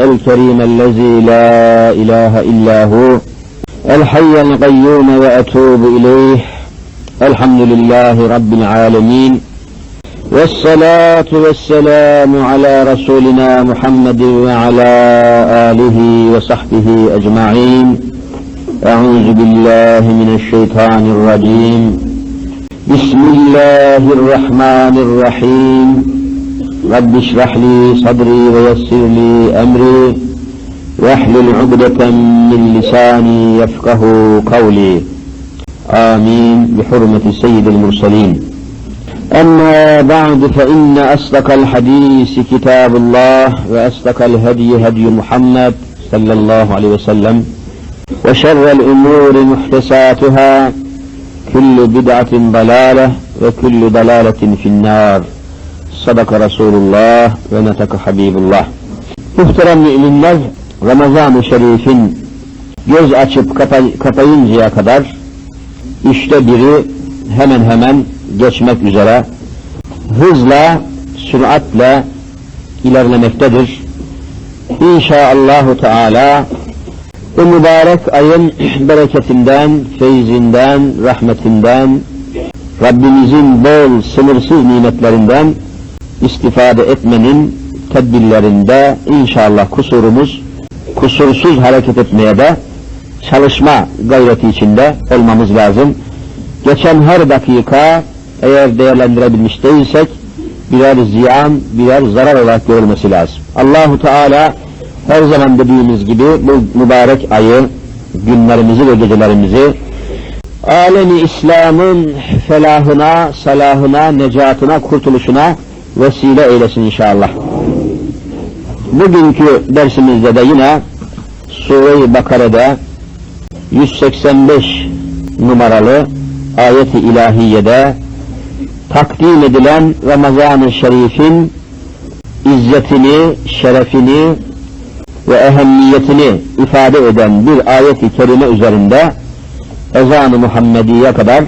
الكريم الذي لا إله إلا هو الحي القيوم وأتوب إليه الحمد لله رب العالمين والصلاة والسلام على رسولنا محمد وعلى آله وصحبه أجمعين. أعوذ بالله من الشيطان الرجيم. بسم الله الرحمن الرحيم. رب اشرح لي صدري ويسر لي أمري واحلل عقدة من لساني يفقه قولي. آمين. بحرمة سيد المرسلين. أما بعد فإن أصدق الحديث كتاب الله وأصدق الهدي هدي محمد صلى الله عليه وسلم وشر الأمور محدثاتها كل بدعة ضلالة وكل ضلالة في النار. Sadaka Resulullah ve netaka Habibullah. Muhterem müminler, Ramazan-ı Şerif'in göz açıp kapay kapayıncaya kadar işte biri hemen hemen geçmek üzere hızla, süratle ilerlemektedir. İnşaallahu Teala bu mübarek ayın bereketinden, feyzinden, rahmetinden, Rabbimizin bol, sınırsız nimetlerinden istifade etmenin tedbirlerinde inşallah kusurumuz, kusursuz hareket etmeye de çalışma gayreti içinde olmamız lazım. Geçen her dakika eğer değerlendirebilmiş değilsek birer ziyan, birer zarar olarak görülmesi lazım. Allahu Teala her zaman dediğimiz gibi bu mübarek ayı, günlerimizi ve gecelerimizi alemi İslam'ın felahına, salahına, necatına, kurtuluşuna vesile eylesin inşallah. Bugünkü dersimizde de yine Sure-i Bakara'da 185 numaralı ayeti ilahiyede takdim edilen Ramazan-ı Şerif'in izzetini, şerefini ve ehemmiyetini ifade eden bir ayeti kerime üzerinde ezan-ı Muhammediye kadar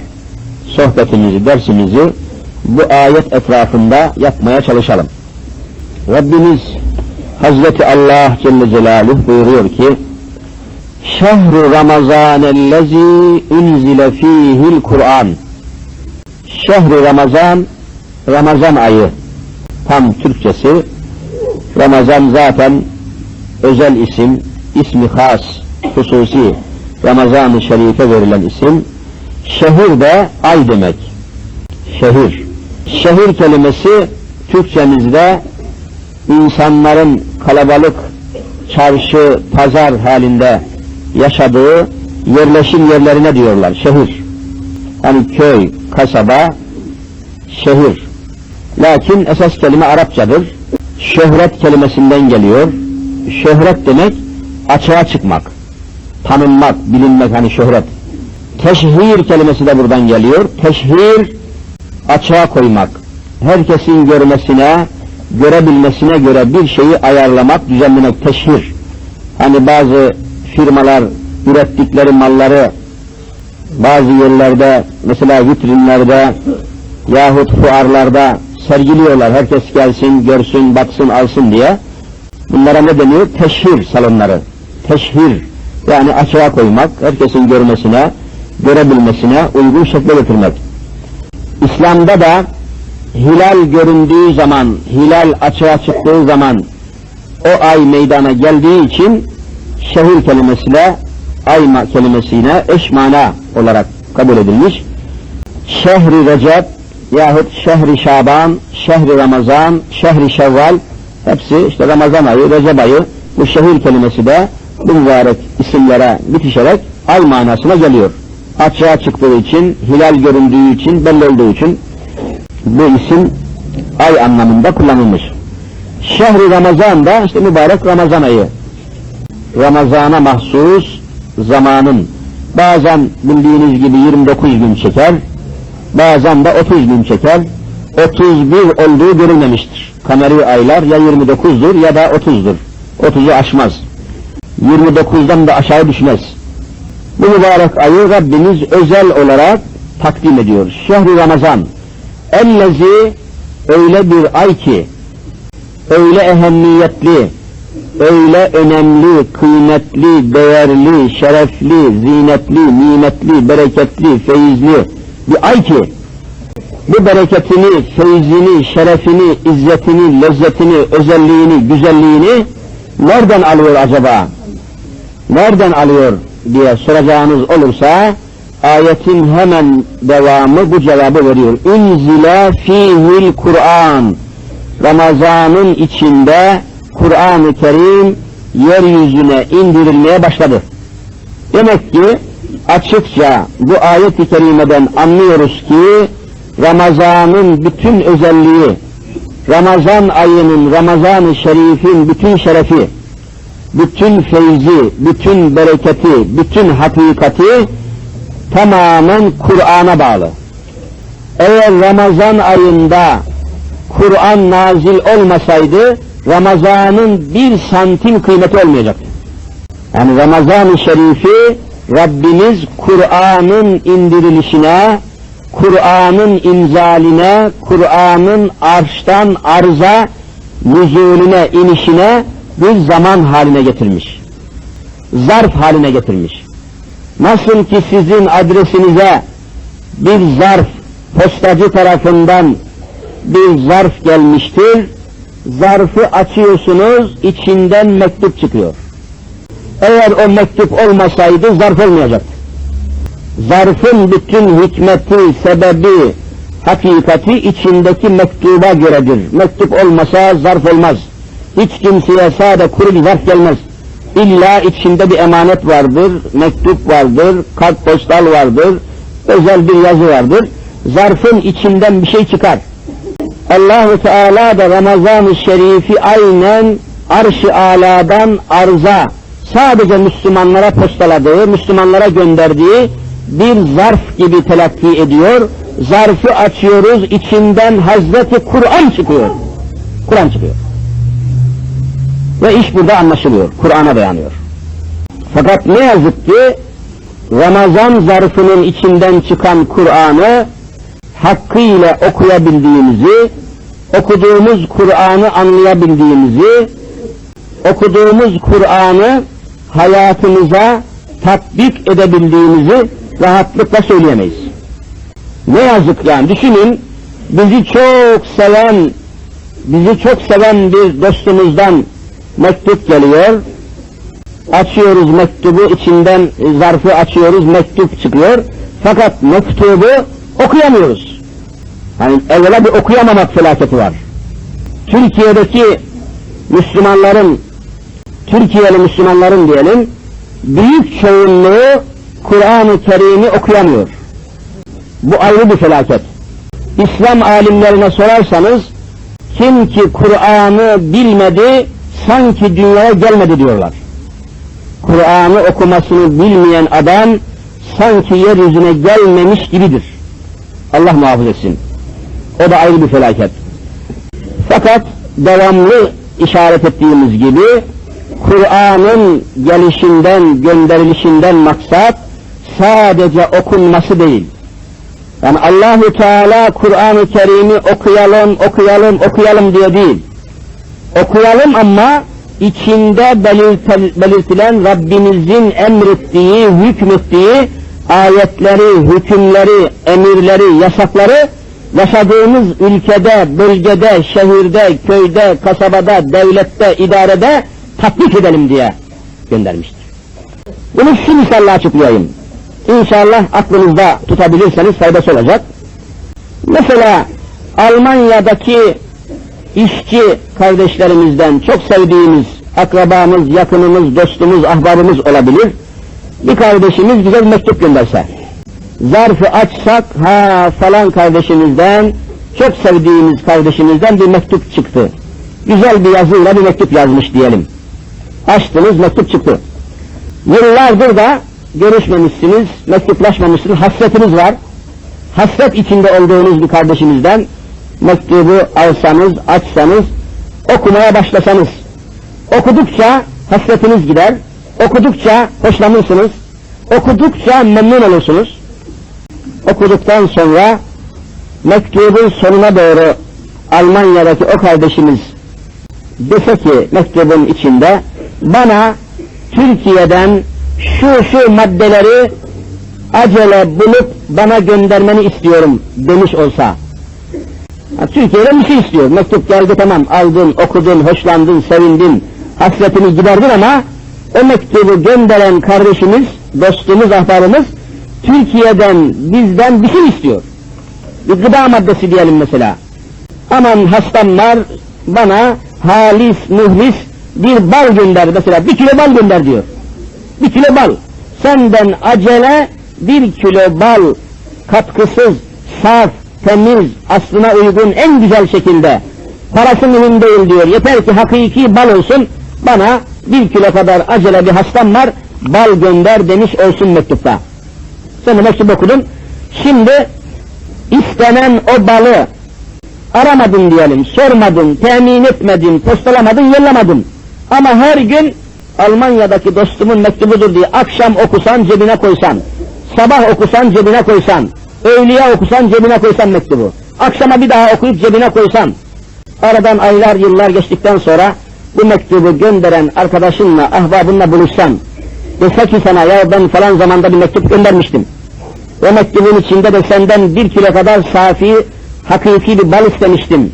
sohbetimizi, dersimizi bu ayet etrafında yapmaya çalışalım. Rabbimiz Hazreti Allah Celle Celaluhu buyuruyor ki Şehru Ramazanellezi unzile fihil Kur'an Şehru Ramazan Ramazan ayı tam Türkçesi Ramazan zaten özel isim, ismi has, hususi Ramazan-ı Şerif'e verilen isim. Şehir de ay demek. Şehir. Şehir kelimesi Türkçemizde insanların kalabalık çarşı, pazar halinde yaşadığı yerleşim yerlerine diyorlar. Şehir. Hani köy, kasaba, şehir. Lakin esas kelime Arapçadır. Şöhret kelimesinden geliyor. Şöhret demek açığa çıkmak, tanınmak, bilinmek hani şöhret. Teşhir kelimesi de buradan geliyor. Teşhir açığa koymak, herkesin görmesine, görebilmesine göre bir şeyi ayarlamak, düzenlemek, teşhir. Hani bazı firmalar ürettikleri malları bazı yerlerde, mesela vitrinlerde yahut fuarlarda sergiliyorlar. Herkes gelsin, görsün, baksın, alsın diye. Bunlara ne deniyor? Teşhir salonları. Teşhir. Yani açığa koymak, herkesin görmesine, görebilmesine uygun şekle getirmek. İslam'da da hilal göründüğü zaman, hilal açığa çıktığı zaman o ay meydana geldiği için şehir kelimesiyle ay kelimesine eş mana olarak kabul edilmiş. Şehri Recep yahut şehri Şaban, şehri Ramazan, şehri Şevval hepsi işte Ramazan ayı, Recep ayı bu şehir kelimesi de mübarek isimlere bitişerek ay manasına geliyor açığa çıktığı için, hilal göründüğü için, belli olduğu için bu isim ay anlamında kullanılmış. Şehri Ramazan da işte mübarek Ramazan ayı. Ramazana mahsus zamanın bazen bildiğiniz gibi 29 gün çeker, bazen de 30 gün çeker. 31 olduğu görülmemiştir. Kameri aylar ya 29'dur ya da 30'dur. 30'u aşmaz. 29'dan da aşağı düşmez bu mübarek ayı Rabbimiz özel olarak takdim ediyor. Şehri Ramazan. Ellezi öyle bir ay ki, öyle ehemmiyetli, öyle önemli, kıymetli, değerli, şerefli, zinetli, nimetli, bereketli, feyizli bir ay ki bu bereketini, feyzini, şerefini, izzetini, lezzetini, özelliğini, güzelliğini nereden alıyor acaba? Nereden alıyor diye soracağınız olursa ayetin hemen devamı bu cevabı veriyor. Unzile fihil Kur'an. Ramazanın içinde Kur'an-ı Kerim yeryüzüne indirilmeye başladı. Demek ki açıkça bu ayet-i kerimeden anlıyoruz ki Ramazan'ın bütün özelliği, Ramazan ayının, Ramazan-ı Şerif'in bütün şerefi, bütün feyzi, bütün bereketi, bütün hakikati tamamen Kur'an'a bağlı. Eğer Ramazan ayında Kur'an nazil olmasaydı Ramazan'ın bir santim kıymeti olmayacaktı. Yani Ramazan-ı Şerif'i Rabbimiz Kur'an'ın indirilişine, Kur'an'ın inzaline, Kur'an'ın arştan arza nüzulüne, inişine bir zaman haline getirmiş. Zarf haline getirmiş. Nasıl ki sizin adresinize bir zarf postacı tarafından bir zarf gelmiştir, zarfı açıyorsunuz, içinden mektup çıkıyor. Eğer o mektup olmasaydı zarf olmayacaktı. Zarfın bütün hikmeti, sebebi, hakikati içindeki mektuba göredir. Mektup olmasa zarf olmaz. Hiç kimseye sade kuru bir zarf gelmez. İlla içinde bir emanet vardır, mektup vardır, kart postal vardır, özel bir yazı vardır. Zarfın içinden bir şey çıkar. Allahu Teala da Ramazan-ı Şerif'i aynen arş-ı aladan arza sadece Müslümanlara postaladığı, Müslümanlara gönderdiği bir zarf gibi telakki ediyor. Zarfı açıyoruz, içinden Hazreti Kur'an çıkıyor. Kur'an çıkıyor. Ve iş burada anlaşılıyor, Kur'an'a dayanıyor. Fakat ne yazık ki Ramazan zarfının içinden çıkan Kur'an'ı hakkıyla okuyabildiğimizi, okuduğumuz Kur'an'ı anlayabildiğimizi, okuduğumuz Kur'an'ı hayatımıza tatbik edebildiğimizi rahatlıkla söyleyemeyiz. Ne yazık yani düşünün bizi çok seven bizi çok seven bir dostumuzdan mektup geliyor. Açıyoruz mektubu içinden zarfı açıyoruz mektup çıkıyor. Fakat mektubu okuyamıyoruz. Yani evvela bir okuyamamak felaketi var. Türkiye'deki Müslümanların Türkiye'li Müslümanların diyelim büyük çoğunluğu Kur'an-ı Kerim'i okuyamıyor. Bu ayrı bir felaket. İslam alimlerine sorarsanız kim ki Kur'an'ı bilmedi sanki dünyaya gelmedi diyorlar. Kur'an'ı okumasını bilmeyen adam sanki yeryüzüne gelmemiş gibidir. Allah muhafaza etsin. O da ayrı bir felaket. Fakat devamlı işaret ettiğimiz gibi Kur'an'ın gelişinden, gönderilişinden maksat sadece okunması değil. Yani Allahu Teala Kur'an-ı Kerim'i okuyalım, okuyalım, okuyalım diye değil. Okuyalım ama içinde belirtilen Rabbimizin emrettiği, hükmettiği ayetleri, hükümleri, emirleri, yasakları yaşadığımız ülkede, bölgede, şehirde, köyde, kasabada, devlette, idarede tatbik edelim diye göndermiştir. Bunu şu misalle açıklayayım. İnşallah aklınızda tutabilirseniz faydası olacak. Mesela Almanya'daki işçi kardeşlerimizden çok sevdiğimiz akrabamız, yakınımız, dostumuz, ahbabımız olabilir. Bir kardeşimiz bize bir mektup gönderse. Zarfı açsak, ha falan kardeşimizden, çok sevdiğimiz kardeşimizden bir mektup çıktı. Güzel bir yazıyla bir mektup yazmış diyelim. Açtınız, mektup çıktı. Yıllardır da görüşmemişsiniz, mektuplaşmamışsınız, hasretiniz var. Hasret içinde olduğunuz bir kardeşimizden mektubu alsanız, açsanız, okumaya başlasanız, okudukça hasretiniz gider, okudukça hoşlanırsınız, okudukça memnun olursunuz. Okuduktan sonra mektubun sonuna doğru Almanya'daki o kardeşimiz dese ki mektubun içinde bana Türkiye'den şu şu maddeleri acele bulup bana göndermeni istiyorum demiş olsa. Ha, Türkiye'den bir şey istiyor. Mektup geldi tamam aldın, okudun, hoşlandın, sevindin, hasretini giderdin ama o mektubu gönderen kardeşimiz, dostumuz, ahbabımız Türkiye'den bizden bir şey istiyor. Bir gıda maddesi diyelim mesela. Aman hastam var bana halis, muhlis bir bal gönder mesela. Bir kilo bal gönder diyor. Bir kilo bal. Senden acele bir kilo bal katkısız, saf, temiz, aslına uygun en güzel şekilde parası mühim değil diyor. Yeter ki hakiki bal olsun bana bir kilo kadar acele bir hastam var bal gönder demiş olsun mektupta. Sen de mektup okudun. Şimdi istenen o balı aramadın diyelim, sormadın, temin etmedin, postalamadın, yollamadın. Ama her gün Almanya'daki dostumun mektubudur diye akşam okusan cebine koysan, sabah okusan cebine koysan, öğleye okusan cebine koysan mektubu. Akşama bir daha okuyup cebine koysan, aradan aylar yıllar geçtikten sonra bu mektubu gönderen arkadaşınla, ahbabınla buluşsan, dese ki sana ya ben falan zamanda bir mektup göndermiştim. O mektubun içinde de senden bir kilo kadar safi, hakiki bir bal istemiştim.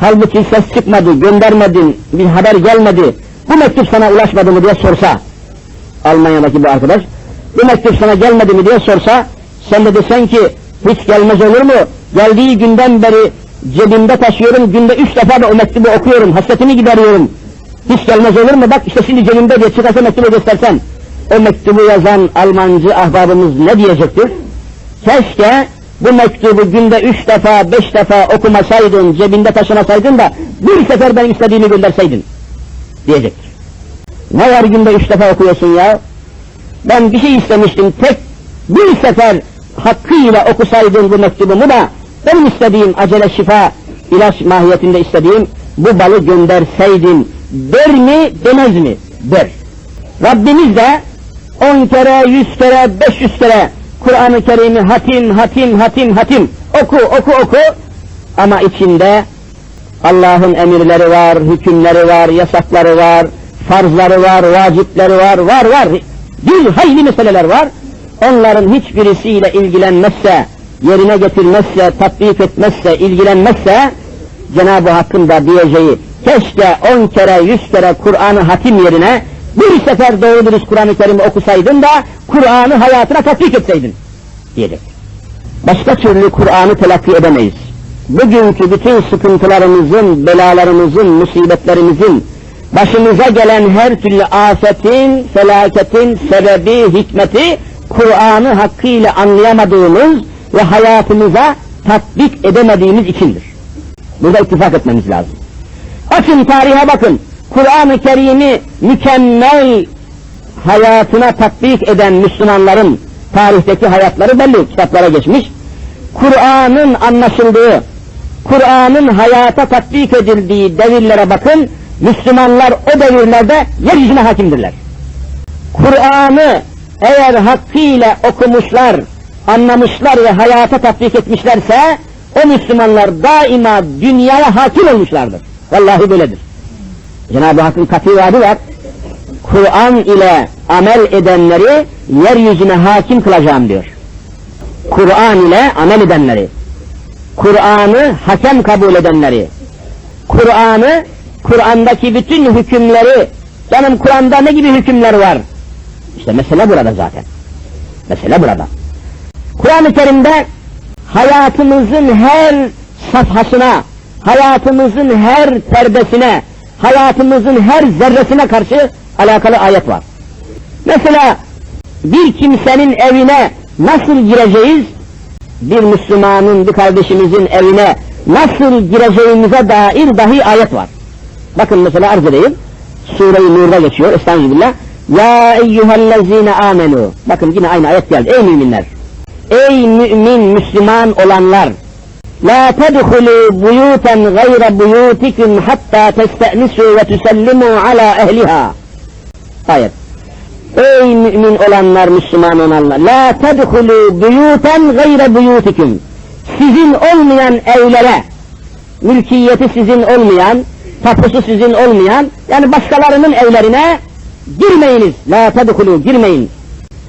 Halbuki ses çıkmadı, göndermedin, bir haber gelmedi. Bu mektup sana ulaşmadı mı diye sorsa, Almanya'daki bu arkadaş, bu mektup sana gelmedi mi diye sorsa, sen de desen ki, hiç gelmez olur mu? Geldiği günden beri cebimde taşıyorum, günde üç defa da o mektubu okuyorum, hasretimi gideriyorum. Hiç gelmez olur mu? Bak işte şimdi cebimde diye çıkarsa mektubu göstersen, o mektubu yazan Almancı ahbabımız ne diyecektir? Keşke bu mektubu günde üç defa, beş defa okumasaydın, cebinde taşımasaydın da bir sefer ben istediğimi gönderseydin diyecektir. Ne var günde üç defa okuyorsun ya? Ben bir şey istemiştim, tek bir sefer hakkıyla okusaydın bu mektubumu da benim istediğim acele şifa, ilaç mahiyetinde istediğim bu balı gönderseydin der mi demez mi? Der. Rabbimiz de on kere, yüz kere, beş yüz kere Kur'an-ı Kerim'i hatim, hatim, hatim, hatim oku, oku, oku ama içinde Allah'ın emirleri var, hükümleri var, yasakları var, farzları var, vacipleri var, var, var. Bir hayli meseleler var. Onların hiçbirisiyle ilgilenmezse, yerine getirmezse, tatbik etmezse, ilgilenmezse, Cenab-ı Hakk'ın da diyeceği, keşke on kere, yüz kere Kur'an'ı hatim yerine, bir sefer doğru dürüst Kur'an-ı Kerim'i okusaydın da, Kur'an'ı hayatına tatbik etseydin, diyecek. Başka türlü Kur'an'ı telakki edemeyiz. Bugünkü bütün sıkıntılarımızın, belalarımızın, musibetlerimizin, başımıza gelen her türlü afetin, felaketin sebebi, hikmeti, Kur'an'ı hakkıyla anlayamadığımız ve hayatımıza tatbik edemediğimiz içindir. Burada ittifak etmemiz lazım. Açın tarihe bakın. Kur'an-ı Kerim'i mükemmel hayatına tatbik eden Müslümanların tarihteki hayatları belli kitaplara geçmiş. Kur'an'ın anlaşıldığı, Kur'an'ın hayata tatbik edildiği devirlere bakın, Müslümanlar o devirlerde yeryüzüne hakimdirler. Kur'an'ı eğer hakkıyla okumuşlar, anlamışlar ve hayata tatbik etmişlerse, o Müslümanlar daima dünyaya hakim olmuşlardır. Vallahi böyledir. Cenab-ı Hakk'ın katı vaadi var. Kur'an ile amel edenleri yeryüzüne hakim kılacağım diyor. Kur'an ile amel edenleri, Kur'an'ı hakem kabul edenleri, Kur'an'ı, Kur'an'daki bütün hükümleri, canım Kur'an'da ne gibi hükümler var? İşte mesele burada zaten. Mesele burada. Kur'an-ı Kerim'de hayatımızın her safhasına, hayatımızın her perdesine, hayatımızın her zerresine karşı alakalı ayet var. Mesela bir kimsenin evine nasıl gireceğiz? Bir Müslümanın, bir kardeşimizin evine nasıl gireceğimize dair dahi ayet var. Bakın mesela arz edeyim. Sure-i Nur'da geçiyor. Estağfirullah. Ya eyyühellezine amenu. Bakın yine aynı ayet geldi. Ey müminler. Ey mümin, Müslüman olanlar. La tedhulu buyutan gayra buyutikum hatta testenisu ve tusellimu ala ehliha. Ayet. Ey mümin olanlar, Müslüman olanlar. La tedhulu buyutan gayra buyutikum. Sizin olmayan evlere, mülkiyeti sizin olmayan, tapusu sizin olmayan, yani başkalarının evlerine girmeyiniz. La tedhulu, girmeyin.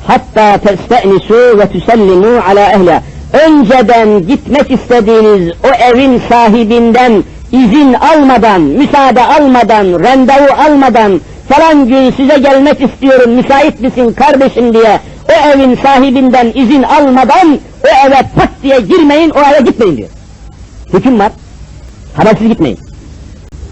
Hatta testenisu ve tüsellimu ala ehliha. Önceden gitmek istediğiniz o evin sahibinden izin almadan, müsaade almadan, randevu almadan, falan gün size gelmek istiyorum, müsait misin kardeşim diye o evin sahibinden izin almadan o eve pat diye girmeyin, o eve gitmeyin diyor. Hüküm var. Habersiz gitmeyin.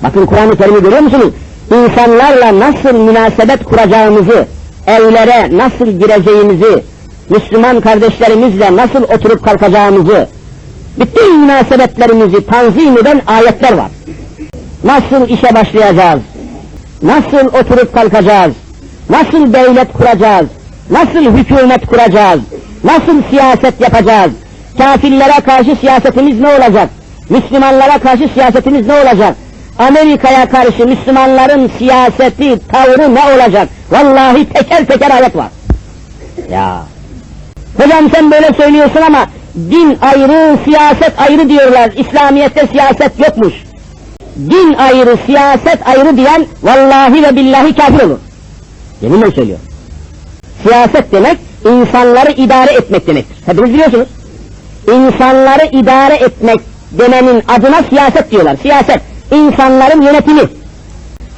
Bakın Kur'an-ı Kerim'i görüyor musunuz? İnsanlarla nasıl münasebet kuracağımızı, evlere nasıl gireceğimizi, Müslüman kardeşlerimizle nasıl oturup kalkacağımızı, bütün münasebetlerimizi tanzim eden ayetler var. Nasıl işe başlayacağız? Nasıl oturup kalkacağız? Nasıl devlet kuracağız? Nasıl hükümet kuracağız? Nasıl siyaset yapacağız? Kafirlere karşı siyasetimiz ne olacak? Müslümanlara karşı siyasetimiz ne olacak? Amerika'ya karşı Müslümanların siyaseti, tavrı ne olacak? Vallahi teker teker ayet var. Ya. Hocam sen böyle söylüyorsun ama din ayrı, siyaset ayrı diyorlar. İslamiyet'te siyaset yokmuş. Din ayrı, siyaset ayrı diyen vallahi ve billahi kafir olur. Yeminle söylüyor. Siyaset demek insanları idare etmek demektir. Hepiniz biliyorsunuz. İnsanları idare etmek demenin adına siyaset diyorlar. Siyaset, insanların yönetimi.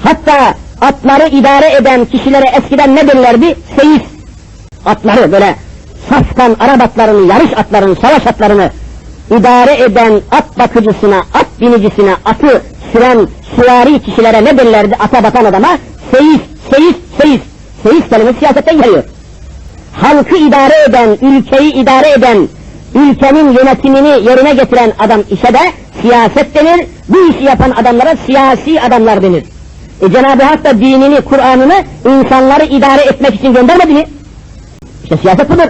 Hatta atları idare eden kişilere eskiden ne derlerdi? Seyis. Atları böyle safkan Arap atlarını, yarış atlarını, savaş atlarını idare eden at bakıcısına, at binicisine, atı süren süvari kişilere ne derlerdi ata batan adama? Seyis, seyis, seyis. Seyis kelimesi siyasetten geliyor. Halkı idare eden, ülkeyi idare eden, ülkenin yönetimini yerine getiren adam işe de siyaset denir. Bu işi yapan adamlara siyasi adamlar denir. E Cenab-ı Hak da dinini, Kur'an'ını insanları idare etmek için göndermedi mi? İşte siyaset budur.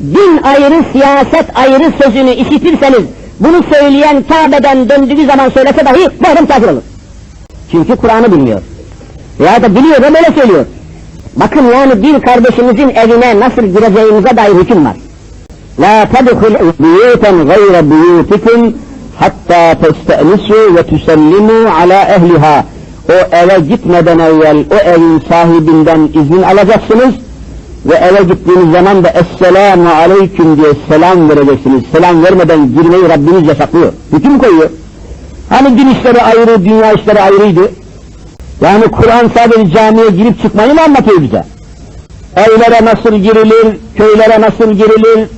Din ayrı, siyaset ayrı sözünü işitirseniz, bunu söyleyen Kabe'den döndüğü zaman söylese dahi bu adam kafir olur. Çünkü Kur'an'ı bilmiyor. Ya da biliyor ve böyle söylüyor. Bakın yani bir kardeşimizin evine nasıl gireceğimize dair hüküm var. La tedhul buyutan gayre buyutikum hatta testenisu ve tusellimu ala ehliha. O eve gitmeden evvel o evin sahibinden izin alacaksınız ve eve gittiğiniz zaman da Esselamu Aleyküm diye selam vereceksiniz. Selam vermeden girmeyi Rabbiniz yasaklıyor. Hüküm koyuyor. Hani din işleri ayrı, dünya işleri ayrıydı. Yani Kur'an sadece camiye girip çıkmayı mı anlatıyor bize? Evlere nasıl girilir, köylere nasıl girilir,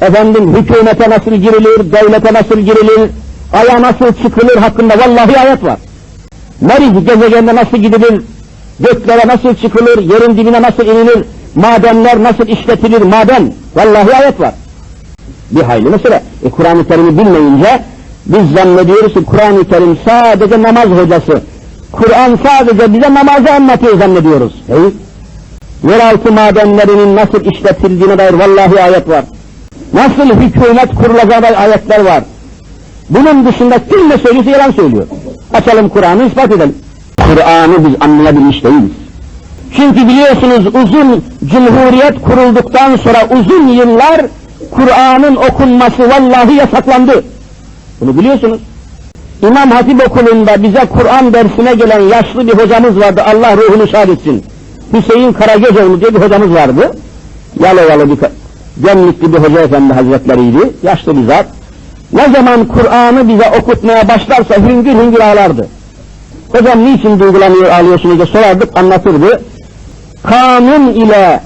efendim hükümete nasıl girilir, devlete nasıl girilir, aya nasıl çıkılır hakkında vallahi ayet var. Meriz gezegenine nasıl gidilir, göklere nasıl çıkılır, yerin dibine nasıl inilir, madenler nasıl işletilir, maden, vallahi ayet var. Bir hayli mesele. E, Kur'an-ı Kerim'i bilmeyince biz zannediyoruz ki Kur'an-ı Kerim sadece namaz hocası. Kur'an sadece bize namazı anlatıyor zannediyoruz. Hayır. Yeraltı madenlerinin nasıl işletildiğine dair vallahi ayet var. Nasıl hükümet kurulacağı ayetler var. Bunun dışında kim ne söylüyorsa yalan söylüyor. Açalım Kur'an'ı ispat edelim. Kur'an'ı biz anlayabilmiş değiliz. Çünkü biliyorsunuz uzun cumhuriyet kurulduktan sonra uzun yıllar Kur'an'ın okunması vallahi yasaklandı. Bunu biliyorsunuz. İmam Hatip okulunda bize Kur'an dersine gelen yaşlı bir hocamız vardı. Allah ruhunu şad etsin. Hüseyin Karagözoğlu diye bir hocamız vardı. Yalovalı bir Gemlikli bir hoca efendi hazretleriydi. Yaşlı bir zat. Ne zaman Kur'an'ı bize okutmaya başlarsa hüngür hüngür ağlardı. Hocam niçin duygulanıyor ağlıyorsunuz diye sorardık anlatırdı. Kanun ile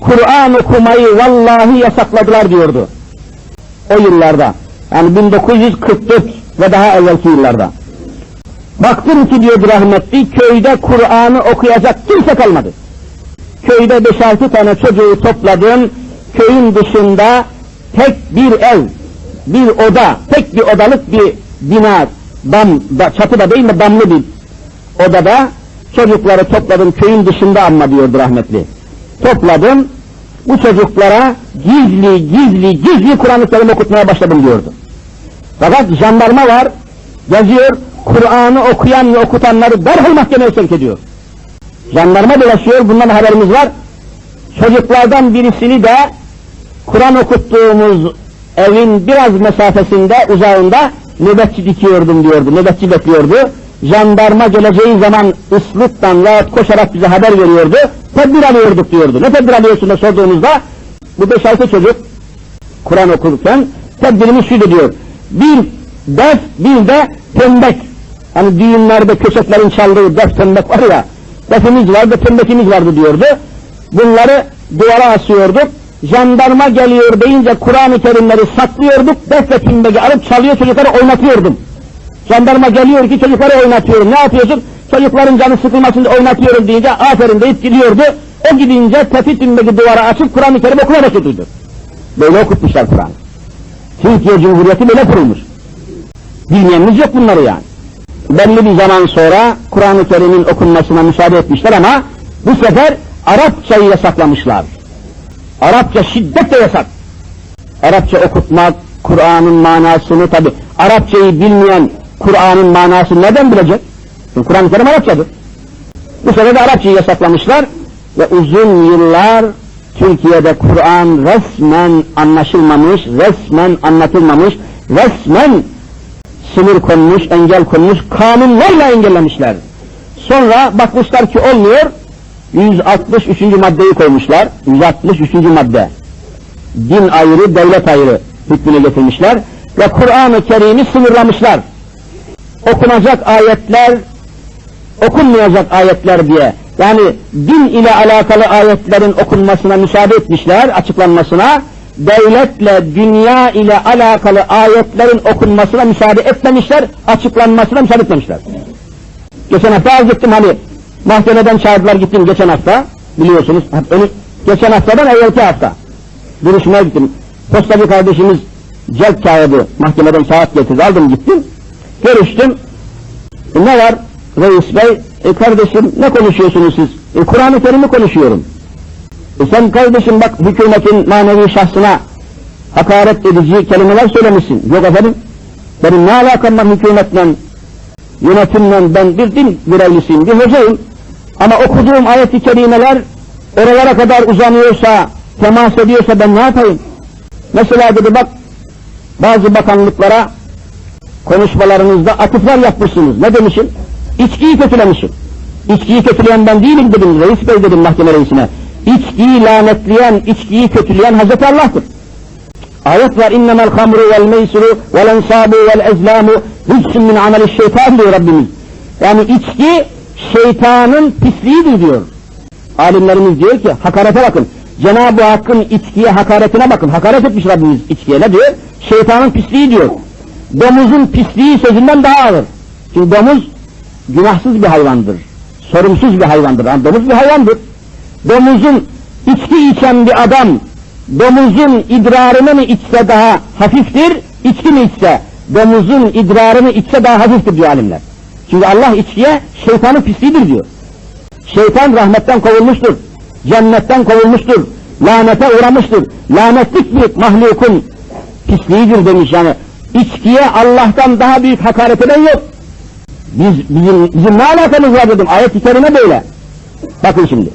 Kur'an okumayı vallahi yasakladılar diyordu. O yıllarda. Yani 1944 ve daha evvelki yıllarda. Baktım ki diyor rahmetli köyde Kur'an'ı okuyacak kimse kalmadı. Köyde 5-6 tane çocuğu topladım. Köyün dışında tek bir ev, bir oda, tek bir odalık bir bina, dam, da, çatıda değil mi damlı bir odada çocukları topladım köyün dışında amma diyordu rahmetli. Topladım, bu çocuklara gizli gizli gizli Kur'an-ı Kerim okutmaya başladım diyordu. Fakat jandarma var, geziyor, Kur'an'ı okuyan ve okutanları derhal mahkemeye sevk ediyor. Jandarma dolaşıyor, bundan haberimiz var. Çocuklardan birisini de Kur'an okuttuğumuz evin biraz mesafesinde, uzağında nöbetçi dikiyordum diyordu, nöbetçi bekliyordu. jandarma geleceği zaman ıslıktan veyahut koşarak bize haber veriyordu. Tedbir alıyorduk diyordu. Ne tedbir alıyorsun da sorduğumuzda bu 5-6 çocuk Kur'an okurken tedbirimiz şuydu diyor. Bir def, bir de tembek. Hani düğünlerde köşeklerin çaldığı def tembek var ya, defimiz vardı, tembekimiz vardı diyordu. Bunları duvara asıyorduk. Jandarma geliyor deyince Kur'an-ı Kerimleri saklıyorduk, def ve tembeki alıp çalıyor çocukları oynatıyordum. Jandarma geliyor ki çocukları oynatıyorum. Ne yapıyorsun? Çocukların canı sıkılmasın diye oynatıyorum deyince aferin deyip gidiyordu. O gidince tefi tümbeki duvara açıp Kur'an-ı Kerim okuma başlıyordu. Böyle okutmuşlar Kur'an. Türkiye Cumhuriyeti böyle kurulmuş. Bilmeyenimiz yok bunları yani. Belli bir zaman sonra Kur'an-ı Kerim'in okunmasına müsaade etmişler ama bu sefer Arapçayı yasaklamışlar. Arapça şiddetle yasak. Arapça okutmak, Kur'an'ın manasını tabi Arapçayı bilmeyen Kur'an'ın manasını neden bilecek? Kur'an-ı Kerim Arapçadır. Bu sefer de Arapçayı yasaklamışlar ve uzun yıllar Türkiye'de Kur'an resmen anlaşılmamış, resmen anlatılmamış, resmen sınır konmuş, engel konmuş, kanunlarla engellemişler. Sonra bakmışlar ki olmuyor, 163. maddeyi koymuşlar, 163. madde. Din ayrı, devlet ayrı hükmüne getirmişler ve Kur'an-ı Kerim'i sınırlamışlar. Okunacak ayetler, okunmayacak ayetler diye. Yani din ile alakalı ayetlerin okunmasına müsaade etmişler, açıklanmasına. Devletle, dünya ile alakalı ayetlerin okunmasına müsaade etmemişler, açıklanmasına müsaade etmemişler. Geçen hafta az gittim hani, mahkemeden çağırdılar gittim geçen hafta, biliyorsunuz. Önü, geçen haftadan evvelki hafta. Duruşmaya gittim. Postacı kardeşimiz celp kağıdı mahkemeden kağıt getirdi, aldım gittim. Görüştüm. E, ne var reis bey? E kardeşim ne konuşuyorsunuz siz? E Kur'an-ı Kerim'i konuşuyorum. E sen kardeşim bak hükümetin manevi şahsına hakaret edici kelimeler söylemişsin. Yok efendim. Benim ne alakam var hükümetle, yönetimle ben bir din görevlisiyim, bir hocayım. Ama okuduğum ayet-i kerimeler oralara kadar uzanıyorsa, temas ediyorsa ben ne yapayım? Mesela dedi bak, bazı bakanlıklara konuşmalarınızda atıflar yapmışsınız. Ne demişim? İçkiyi kötülemişim. İçkiyi kötüleyen ben değilim dedim, reis bey dedim mahkeme reisine. İçkiyi lanetleyen, içkiyi kötüleyen Hazreti Allah'tır. Ayet var, innemel hamru vel meysuru vel ensabu vel ezlamu rücsün min ameli şeytan diyor Rabbimiz. Yani içki şeytanın pisliğidir diyor. Alimlerimiz diyor ki, hakarete bakın. Cenab-ı Hakk'ın içkiye hakaretine bakın. Hakaret etmiş Rabbimiz içkiye ne diyor? Şeytanın pisliği diyor. Domuzun pisliği sözünden daha ağır. Çünkü domuz günahsız bir hayvandır. Sorumsuz bir hayvandır. Yani domuz bir hayvandır. Domuzun içki içen bir adam domuzun idrarını mı içse daha hafiftir, içki mi içse domuzun idrarını içse daha hafiftir diyor alimler. Çünkü Allah içkiye şeytanın pisliğidir diyor. Şeytan rahmetten kovulmuştur. Cennetten kovulmuştur. Lanete uğramıştır. Lanetlik bir mahlukun pisliğidir demiş yani. İçkiye Allah'tan daha büyük hakaret eden yok. Biz, bizim, bizim ne alakamız var dedim. Ayet-i kerime böyle. Bakın şimdi.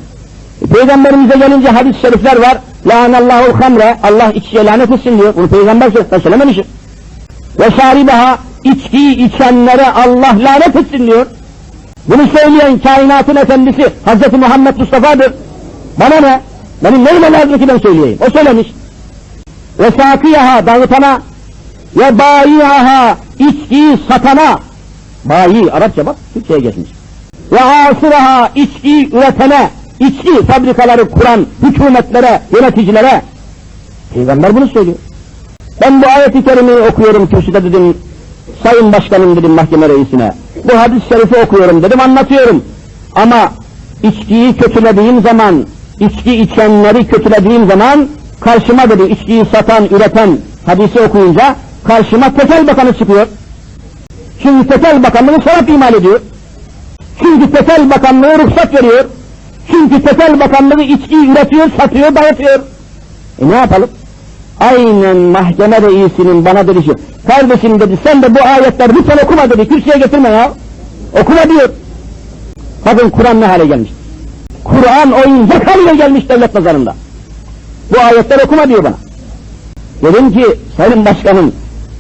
Peygamberimize gelince hadis-i şerifler var. Lâhnallâhul hamre. Allah içkiye lanet etsin diyor. Bunu peygamber söylememişim. Ve şaribaha içkiyi içenlere Allah lanet etsin diyor. Bunu söyleyen kainatın efendisi Hz. Muhammed Mustafa'dır. Bana ne? Benim neyime lazım ki ben söyleyeyim? O söylemiş. Ve sakiyaha dağıtana ve bayiyaha içkiyi satana bayi Arapça bak Türkçe'ye geçmiş. Ve asıraha içki üretene içki fabrikaları kuran hükümetlere, yöneticilere Peygamber bunu söylüyor. Ben bu ayeti kerimeyi okuyorum kürsüde dedim Sayın Başkanım dedim mahkeme reisine. Bu hadis-i şerifi okuyorum dedim anlatıyorum. Ama içkiyi kötülediğim zaman, içki içenleri kötülediğim zaman karşıma dedi içkiyi satan, üreten hadisi okuyunca karşıma Tekel Bakanı çıkıyor. Çünkü Tekel Bakanlığı şarap imal ediyor. Çünkü Tekel Bakanlığı ruhsat veriyor. Çünkü Tekel Bakanlığı içkiyi üretiyor, satıyor, dağıtıyor. E ne yapalım? Aynen mahkeme reisinin bana dedi kardeşim dedi sen de bu ayetleri lütfen okuma dedi, kürsüye getirme ya. Okuma diyor. Bakın Kur'an ne hale gelmiş. Kur'an oyuncak haline gelmiş devlet nazarında. Bu ayetler okuma diyor bana. Dedim ki, Sayın Başkanım,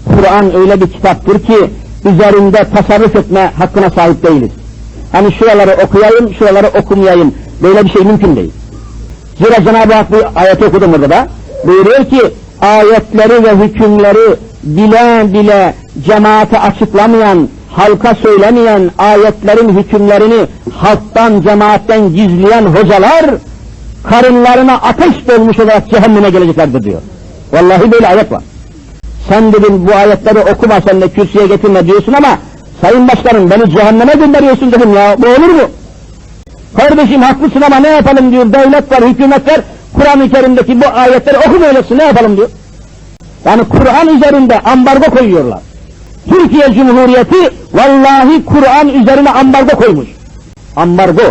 Kur'an öyle bir kitaptır ki, üzerinde tasarruf etme hakkına sahip değiliz. Hani şuraları okuyayım, şuraları okumayayım. Böyle bir şey mümkün değil. Zira Cenab-ı Hak bu ayeti okudum burada da. Buyuruyor ki ayetleri ve hükümleri bile bile cemaate açıklamayan, halka söylemeyen ayetlerin hükümlerini halktan, cemaatten gizleyen hocalar karınlarına ateş dolmuş olarak cehenneme geleceklerdir diyor. Vallahi böyle ayet var. Sen dedim bu ayetleri okuma sen de kürsüye getirme diyorsun ama Sayın Başkanım beni cehenneme gönderiyorsun dedim ya bu olur mu? Kardeşim haklısın ama ne yapalım diyor devlet var hükümet var Kur'an-ı Kerim'deki bu ayetleri oku böylesin ne yapalım diyor. Yani Kur'an üzerinde ambargo koyuyorlar. Türkiye Cumhuriyeti vallahi Kur'an üzerine ambargo koymuş. Ambargo.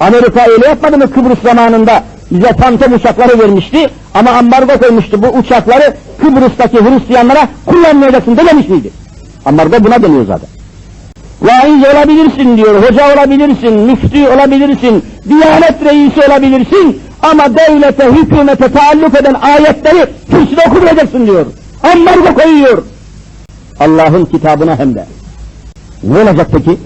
Amerika öyle yapmadı mı Kıbrıs zamanında bize tantom uçakları vermişti ama ambargo koymuştu bu uçakları Kıbrıs'taki Hristiyanlara kullanmayacaksın dememiş miydi? Ambargo buna deniyor zaten. Vaiz olabilirsin diyor, hoca olabilirsin, müftü olabilirsin, diyanet reisi olabilirsin ama devlete, hükümete taalluk eden ayetleri kürsüde okumayacaksın diyor. Ambargo koyuyor. Allah'ın kitabına hem de. Ne olacak peki?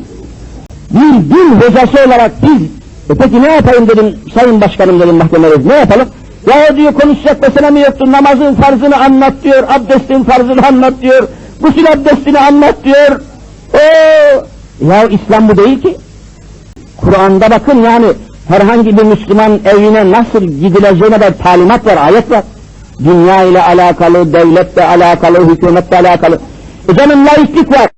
Bir din hocası olarak biz, e peki ne yapayım dedim, sayın başkanım dedim mahkemede, ne yapalım? Ya diyor konuşacak mesele mi yoktu, namazın farzını anlat diyor, abdestin farzını anlat diyor, gusül abdestini anlat diyor. Oo, ya İslam bu değil ki. Kur'an'da bakın yani herhangi bir Müslüman evine nasıl gidileceğine de talimat var, ayet var. Dünya ile alakalı, devletle alakalı, hükümetle alakalı. E canım laiklik var.